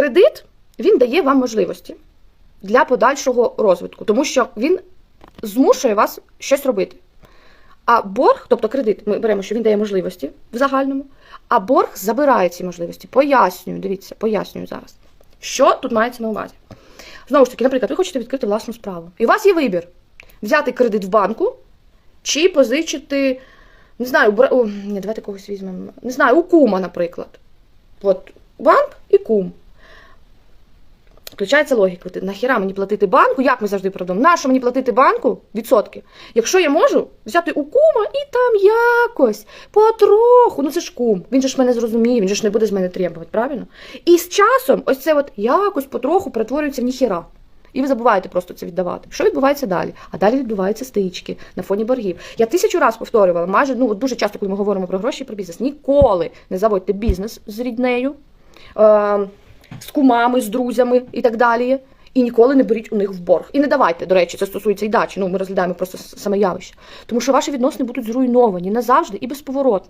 кредит він дає вам можливості для подальшого розвитку, тому що він змушує вас щось робити. А борг, тобто кредит, ми беремо, що він дає можливості в загальному, а борг забирає ці можливості. Пояснюю, дивіться, пояснюю зараз. Що тут мається на увазі? Знову ж таки, наприклад, ви хочете відкрити власну справу. І у вас є вибір: взяти кредит в банку чи позичити, не знаю, у о, ні, давайте когось візьмемо. Не знаю, у кума, наприклад. От банк і кум. Включається логіка. Нахіра мені платити банку? Як ми завжди продамо? Нащо мені платити банку відсотки? Якщо я можу взяти у кума і там якось, потроху, ну це ж кум. Він же ж мене зрозуміє, він же ж не буде з мене требувати, правильно? І з часом ось це от якось потроху перетворюється в ніхіра. І ви забуваєте просто це віддавати. Що відбувається далі? А далі відбуваються стички на фоні боргів. Я тисячу разів повторювала, майже ну дуже часто, коли ми говоримо про гроші і про бізнес, ніколи не заводьте бізнес з ріднею, е, з кумами, з друзями і так далі. І ніколи не беріть у них в борг. І не давайте, до речі, це стосується і дачі. Ну, ми розглядаємо просто саме явище. Тому що ваші відносини будуть зруйновані назавжди і безповоротно.